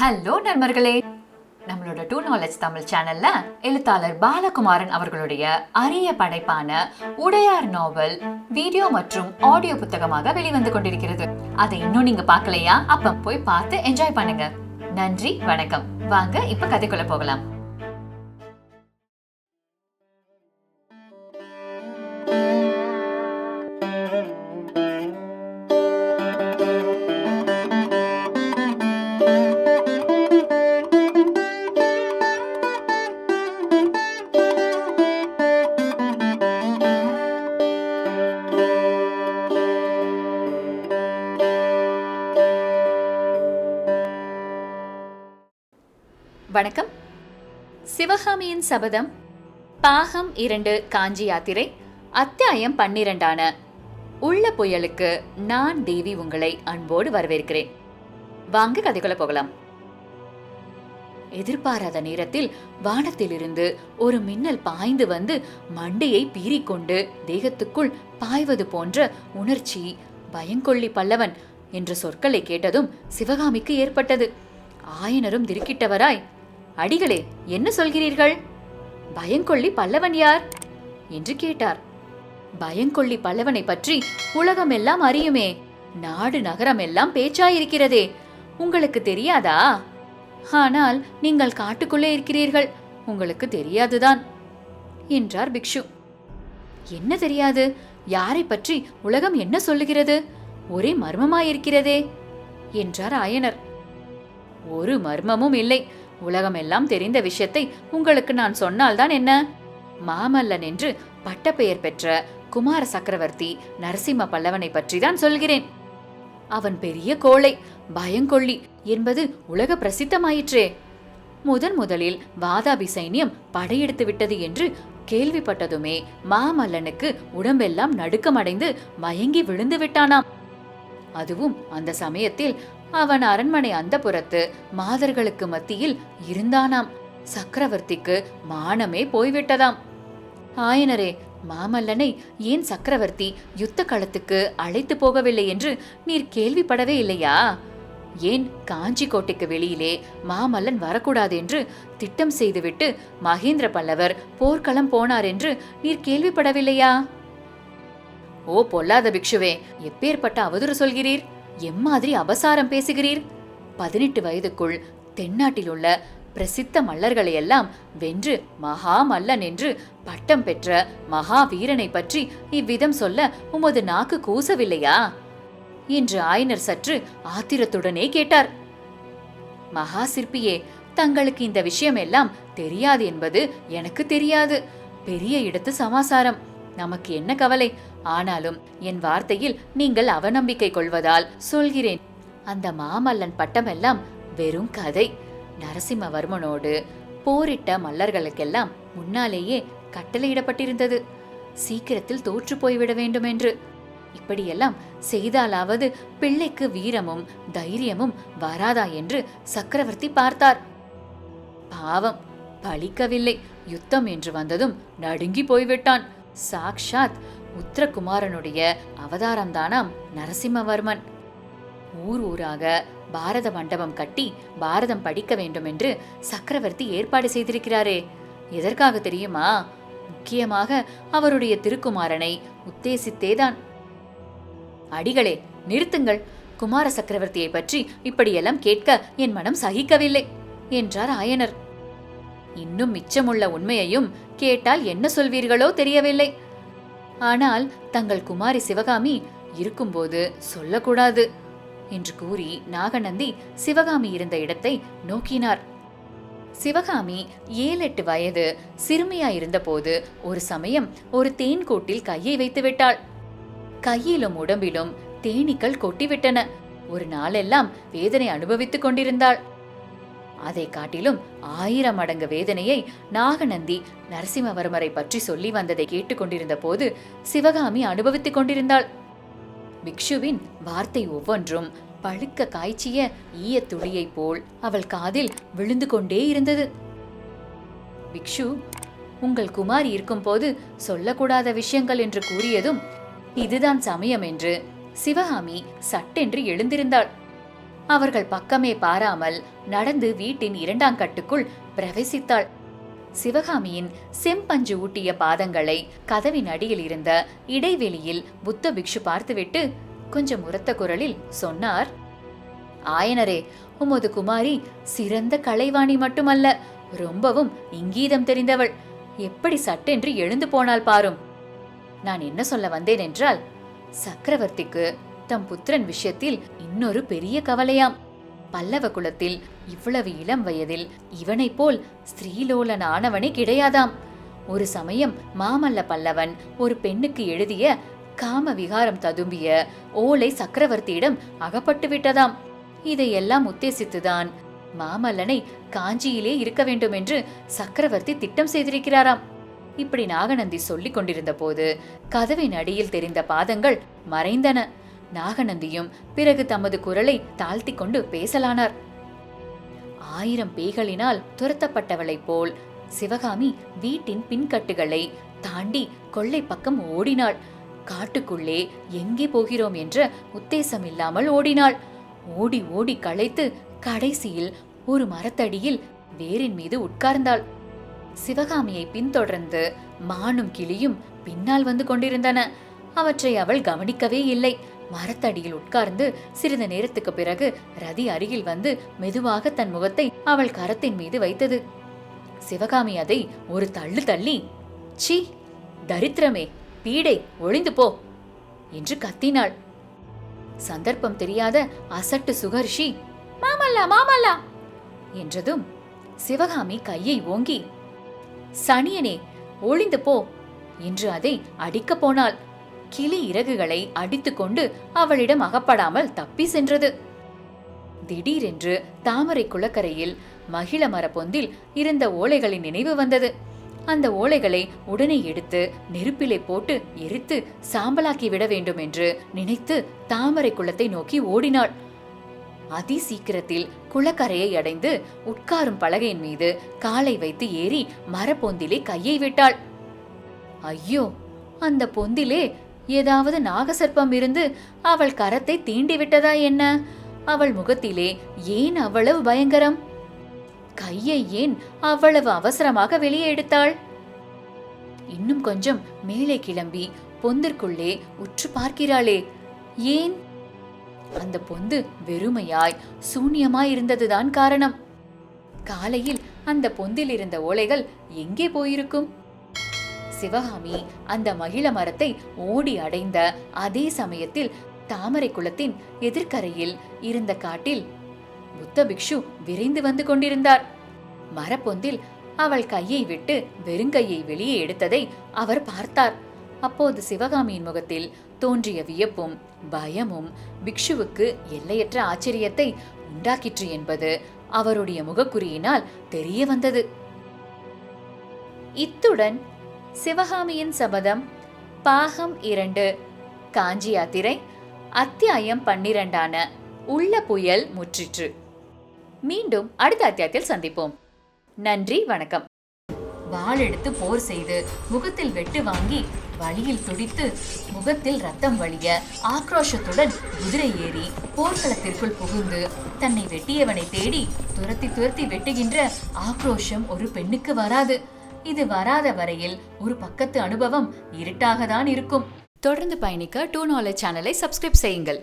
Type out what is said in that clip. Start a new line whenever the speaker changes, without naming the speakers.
Hello நண்பர்களே. நம்மளோட two knowledge Tamil சேனல்ல எழுத்தாளர் பாலகுமாரன் அவர்களுடைய அரிய படைப்பான உடையார் நாவல் வீடியோ மற்றும் ஆடியோ புத்தகமாக வெளிவந்து கொண்டிருக்கிறது. அதை இன்னும் நீங்க பார்க்கலையா? அப்ப போய் பார்த்து என்ஜாய் பண்ணுங்க. நன்றி வணக்கம். வாங்க இப்ப கதைக்குள்ள போகலாம். வணக்கம். சிவகாமியின் சபதம் பாகம் இரண்டு காஞ்சி யாத்திரை அத்தியாயம் பன்னிரண்டான உள்ள புயலுக்கு நான் தேவி உங்களை அன்போடு வரவேற்கிறேன். வாங்க கதைக்குள்ள போகலாம். எதிர்பாராத நேரத்தில் வானத்திலிருந்து ஒரு மின்னல் பாய்ந்து வந்து மண்டையை பீறிக்கொண்டு தேகத்துக்குள் பாய்வது போன்ற உணர்ச்சி பயங்கொள்ளி பல்லவன் என்ற சொற்களை கேட்டதும் சிவகாமிக்கு ஏற்பட்டது. ஆயனரும் திருக்கிட்டவராய் அடிகளே என்ன சொல்கிறீர்கள்? பயங்கொள்ளி பல்லவன் யார்? என்று கேட்டார். பயங்கொள்ளி பல்லவனை பற்றி உலகமெல்லாம் அறியுமே நாடு நகரம் எல்லாம் பேச்சாயிருக்கிறதே உங்களுக்கு தெரியாதா? ஆனால் நீங்கள் காட்டுக்குள்ளே இருக்கிறீர்கள் உங்களுக்கு தெரியாதுதான் என்றார் பிக்ஷு. என்ன தெரியாது? யாரை பற்றி உலகம் என்ன சொல்லுகிறது? ஒரே மர்மமாயிருக்கிறதே என்றார் ஆயனர். ஒரு மர்மமும் இல்லை உலகமெல்லாம் தெரிந்த விஷயத்தை உங்களுக்கு நான் சொன்னால்தான் என்ன? மாமல்லன் என்று பட்டப்பெயர் பெற்ற குமார சக்கரவர்த்தி நரசிம்ம பல்லவனை பற்றிதான் சொல்கிறேன். அவன் பெரிய கோழை பயங்கொள்ளி என்பது உலக பிரசித்தமாயிற்றே. முதன் முதலில் வாதாபி சைன்யம் படையெடுத்து விட்டது என்று கேள்விப்பட்டதுமே மாமல்லனுக்கு உடம்பெல்லாம் நடுக்கமடைந்து மயங்கி விழுந்து விட்டானாம். அதுவும் அந்த சமயத்தில் அவன் அரண்மனை அந்தப்புறத்து மாதர்களுக்கு மத்தியில் இருந்தானாம். சக்கரவர்த்திக்கு மானமே போய்விட்டதாம். ஆயனரே மாமல்லனை ஏன் சக்கரவர்த்தி யுத்த களத்துக்கு அழைத்து போகவில்லை என்று நீர் கேள்விப்படவே இல்லையா? ஏன் காஞ்சி கோட்டைக்கு வெளியிலே மாமல்லன் வரக்கூடாது என்று திட்டம் செய்துவிட்டு மகேந்திர பல்லவர் போர்க்களம் போனார் என்று நீர் கேள்விப்படவில்லையா? ஓ பொல்லாத பிக்ஷுவே எப்பேற்பட்ட அவதூறு சொல்கிறீர்? எம்மாதிரி அபசாரம் பேசுகிறீர்? பதினெட்டு வயதுக்குள் தென்னாட்டில் உள்ள பிரசித்த மல்லர்களை எல்லாம் வென்று மகா மல்லன் என்று பட்டம் பெற்ற மகா வீரனை பற்றி இவ்விதம் சொல்ல உமது நாக்கு கூசவில்லையா? என்று ஆயனர் சற்று ஆத்திரத்துடனே கேட்டார். மகா சிற்பியே தங்களுக்கு இந்த விஷயம் எல்லாம் தெரியாது என்பது எனக்கு தெரியாது. பெரிய இடத்து சமாசாரம். நமக்கு என்ன கவலை? ஆனாலும் என் வார்த்தையில் நீங்கள் அவநம்பிக்கை கொள்வதால் சொல்கிறேன். அந்த மாமல்லன் பட்டமெல்லாம் வெறும் கதை. நரசிம்மவர்மனோடு போரிட்ட மல்லர்களுக்கெல்லாம் முன்னாலேயே கட்டளையிடப்பட்டிருந்தது. சீக்கிரத்தில் தோற்று போய்விட வேண்டும் என்று இப்படியெல்லாம் செய்தாலாவது பிள்ளைக்கு வீரமும் தைரியமும் வராதா என்று சக்கரவர்த்தி பார்த்தார். பாவம் பலிக்கவில்லை யுத்தம் என்று வந்ததும் நடுங்கி போய்விட்டான். சாக்ஷாத் உத்தரகுமாரனுடைய அவதாரம்தானாம் நரசிம்மவர்மன். ஊர் ஊராக பாரத மண்டபம் கட்டி பாரதம் படிக்க வேண்டும் என்று சக்கரவர்த்தி ஏற்பாடு செய்திருக்கிறாரே. எதற்காக தெரியுமா? முக்கியமாக அவருடைய திருக்குமாரனை உத்தேசித்தேதான். அடிகளே நிறுத்துங்கள். குமார சக்கரவர்த்தியை பற்றி இப்படியெல்லாம் கேட்க என் மனம் சகிக்கவில்லை என்றார் ஆயனர். இன்னும் மிச்சமுள்ள உண்மையையும் கேட்டால் என்ன சொல்வீர்களோ தெரியவில்லை. ஆனால் தங்கள் குமாரி சிவகாமி இருக்கும்போது சொல்லக்கூடாது என்று கூறி நாகநந்தி சிவகாமி இருந்த இடத்தை நோக்கினார். சிவகாமி ஏழு எட்டு வயது சிறுமியாயிருந்தபோது ஒரு சமயம் ஒரு தேன் கூட்டில் கையை வைத்து விட்டாள். கையிலும் உடம்பிலும் தேனீக்கள் கொட்டிவிட்டன. ஒரு நாளெல்லாம் வேதனை அனுபவித்துக் கொண்டிருந்தாள். அதை காட்டிலும் ஆயிரம் மடங்கு வேதனையை நாகநந்தி நரசிம்மவர்மரை பற்றி சொல்லி வந்ததை கேட்டுக்கொண்டிருந்த போது சிவகாமி அனுபவித்துக் கொண்டிருந்தாள். பிக்ஷுவின் வார்த்தை ஒவ்வொன்றும் பழுக்க காய்ச்சிய ஈய துளியைப் போல் அவள் காதில் விழுந்து கொண்டே இருந்தது. பிக்ஷு உங்கள் குமாரி இருக்கும்போது சொல்லக்கூடாத விஷயங்கள் என்று கூறியதும் இதுதான் சமயம் என்று சிவகாமி சட்டென்று எழுந்திருந்தாள். அவர்கள் பக்கமே பாராமல் நடந்து வீட்டின் இரண்டாம் கட்டுக்குள் பிரவேசித்தாள். சிவகாமியின் செம்பஞ்சு ஊட்டிய பாதங்களை கதவின் அடியில் இருந்த இடைவெளியில் புத்த பிக்ஷு பார்த்துவிட்டு கொஞ்சம் உரத்த குரலில் சொன்னார் ஆயனரே உமது குமாரி சிறந்த கலைவாணி மட்டுமல்ல ரொம்பவும் இங்கீதம் தெரிந்தவள். எப்படி சட்டென்று எழுந்து போனால் பாரும். நான் என்ன சொல்ல வந்தேன் என்றால் சக்கரவர்த்திக்கு தம் புத்திரன் விஷயத்தில் இன்னொரு பெரிய கவலையாம். பல்லவ குலத்தில் இவ்வளவு இளம் வயதில் இவனைப் போல் ஸ்திரீலோலன் ஆனவனே கிடையாதாம். ஒரு சமயம் மாமல்ல பல்லவன் ஒரு பெண்ணுக்கு எழுதிய காம விகாரம் ததும்பிய ஓலை சக்கரவர்த்தியிடம் அகப்பட்டு விட்டதாம். இதையெல்லாம் உத்தேசித்துதான் மாமல்லனை காஞ்சியிலே இருக்க வேண்டும் என்று சக்கரவர்த்தி திட்டம் செய்திருக்கிறாராம். இப்படி நாகநந்தி சொல்லிக் கொண்டிருந்த போது கதவின் அடியில் தெரிந்த பாதங்கள் மறைந்தன. நாகநந்தியும் பிறகு தமது குரலை தாழ்த்தி கொண்டு பேசலானார். ஆயிரம் பேய்களினால் துரத்தப்பட்டவளைப் போல் சிவகாமி வீட்டின் பின்கட்டுகளை தாண்டி கொள்ளை பக்கம் ஓடினாள். காட்டுக்குள்ளே எங்கே போகிறோம் என்ற உத்தேசம் இல்லாமல் ஓடினாள். ஓடி ஓடி களைத்து கடைசியில் ஒரு மரத்தடியில் வேரின் மீது உட்கார்ந்தாள். சிவகாமியை பின்தொடர்ந்து மானும் கிளியும் பின்னால் வந்து கொண்டிருந்தன. அவற்றை அவள் கவனிக்கவே இல்லை. மரத்தடியில் உட்கார்ந்து சிறிது நேரத்துக்கு பிறகு ரதி அருகில் வந்து மெதுவாக தன் முகத்தை அவள் கரத்தின் மீது வைத்தது. சிவகாமி அதை ஒரு தள்ளு தள்ளி சி தரித்திரமே பீடை ஒளிந்து போ என்று கத்தினாள். சந்தர்ப்பம் தெரியாத அசட்டு சுகர்ஷி மாமல்லா மாமல்லா என்றதும் சிவகாமி கையை ஓங்கி சனியனே ஒளிந்து போ என்று அதை அடிக்கப் போனாள். கிளி இறகுகளை அடித்துக்கொண்டு அவளிடம் அகப்படாமல் தப்பி சென்றது. திடீரென்று தாமரை குளக்கரையில் மகிழ மர பொந்தில் இருந்த ஓலைகளின் நினைவு வந்தது. அந்த ஓலைகளை உடனே எடுத்து நெருப்பிலை போட்டு எரித்து சாம்பலாக்கி விட வேண்டும் என்று நினைத்து தாமரை குளத்தை நோக்கி ஓடினாள். அதி சீக்கிரத்தில் குளக்கரையை அடைந்து உட்காரும் பலகையின் மீது காலை வைத்து ஏறி மரப்பொந்திலே கையை விட்டாள். ஐயோ! அந்த பொந்திலே ஏதாவது நாகசர்ப்பம் இருந்து அவள் கரத்தை தீண்டி விட்டதா என்ன? அவள் முகத்திலே ஏன் அவ்வளவு பயங்கரம்? கையை ஏன் அவ்வளவு அவசரமாக வெளியே எடுத்தாள்? இன்னும் கொஞ்சம் மேலே கிளம்பி பொந்திற்குள்ளே உற்று பார்க்கிறாளே. ஏன்? அந்த பொந்து வெறுமையாய் சூன்யமாய் இருந்ததுதான் காரணம். காலையில் அந்த பொந்தில் இருந்த ஓலைகள் எங்கே போயிருக்கும்? சிவகாமி அந்த மகிழ மரத்தை ஓடி அடைந்த அதே சமயத்தில் தாமரை குளத்தின் எதிர்கரையில் இருந்த காட்டில் புத்த பிக்ஷு விரைந்து வந்து கொண்டிருந்தார். மரப்பொந்தில் அவள் கையை விட்டு வெறுங்கையை வெளியே எடுத்ததை அவர் பார்த்தார். அப்போது சிவகாமியின் முகத்தில் தோன்றிய வியப்பும் பயமும் பிக்ஷுவுக்கு எல்லையற்ற ஆச்சரியத்தை உண்டாக்கிற்று என்பது அவருடைய முகக்குறியினால் தெரிய வந்தது. இத்துடன் சிவகாமியின் சபதம் பாகம் இரண்டு. காஞ்சி யாத்திரை அத்தியாயம் பன்னிரண்டான. உள்ள புயல் முற்றிற்று. மீண்டும் அடுத்த அத்தியாயத்தில் சந்திப்போம். நன்றி வணக்கம். வாள் எடுத்து போர் செய்து முகத்தில் வெட்டு வாங்கி வழியில் துடித்து முகத்தில் ரத்தம் வழிய ஆக்ரோஷத்துடன் குதிரை ஏறி போர்க்களத்திற்குள் புகுந்து தன்னை வெட்டியவனை தேடி துரத்தி துரத்தி வெட்டுகின்ற ஆக்ரோஷம் ஒரு பெண்ணுக்கு வராது. இது வராத வரையில் ஒரு பக்கத்து அனுபவம் இருட்டாக தான் இருக்கும். தொடர்ந்து பயணிக்க டூ நாலேஜ் சேனலை சப்ஸ்கிரைப் செய்யுங்கள்.